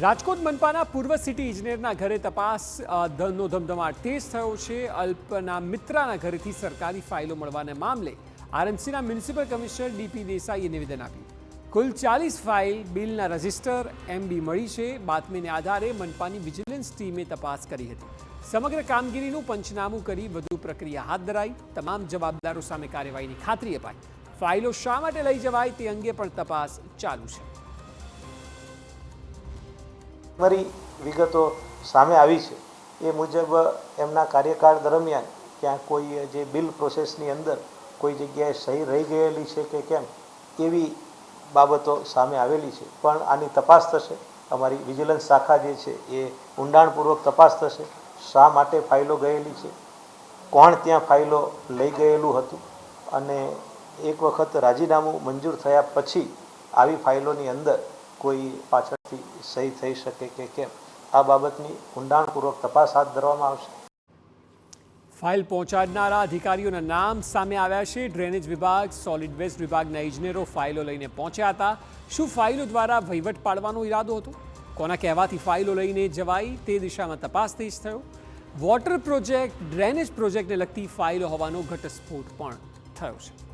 રાજકોટ મનપાના પૂર્વ સિટી ઇજનેરના ઘરે તપાસ ધનનો ધમધમાટ તેજ થયો છે. અલ્પના મિત્રાના ઘરેથી સરકારી ફાઇલો મળવાના મામલે આરએમસીના મ્યુનિસિપલ કમિશનર ડીપી દેસાઈએ નિવેદન આપ્યું. કુલ ચાલીસ ફાઇલ બિલના રજિસ્ટર એમબી મળી છે. બાતમીને આધારે મનપાની વિજિલન્સ ટીમે તપાસ કરી હતી. સમગ્ર કામગીરીનું પંચનામું કરી વધુ પ્રક્રિયા હાથ ધરાઈ, તમામ જવાબદારો સામે કાર્યવાહીની ખાતરી અપાઈ. ફાઇલો શા માટે લઈ જવાય તે અંગે પણ તપાસ ચાલુ છે. મારી વિગતો સામે આવી છે. એ મુજબ એમના કાર્યકાળ દરમિયાન ત્યાં કોઈ જે બિલ પ્રોસેસની અંદર કોઈ જગ્યાએ સહી રહી ગયેલી છે કે કેમ એવી બાબતો સામે આવેલી છે. પણ આની તપાસ થશે. અમારી વિજિલન્સ શાખા જે છે એ ઊંડાણપૂર્વક તપાસ થશે. શા માટે ફાઇલો ગયેલી છે? કોણ ત્યાં ફાઇલો લઈ ગયેલું હતું? અને એક વખત રાજીનામું મંજૂર થયા પછી આવી ફાઇલોની અંદર કોઈ પાછળથી સહી થઈ શકે કે કેમ? આ બાબતની ઊંડાણપૂર્વક તપાસ હાથ ધરવામાં આવશે. ફાઇલ પહોંચાડનારા અધિકારીઓના નામ સામે આવ્યા છે. ડ્રેનેજ વિભાગ સોલિડ વેસ્ટ વિભાગના ઇજનેરો ફાઇલો લઈને પહોંચ્યા હતા. શું ફાઇલો દ્વારા વહીવટ પાડવાનો ઈરાદો હતો? કોના કહેવાથી ફાઇલો લઈને જવાઈ તે દિશામાં તપાસ તેજ થયો. વોટર પ્રોજેક્ટ ડ્રેનેજ પ્રોજેક્ટને લગતી ફાઇલો હોવાનો ઘટસ્ફોટ પણ થયો છે.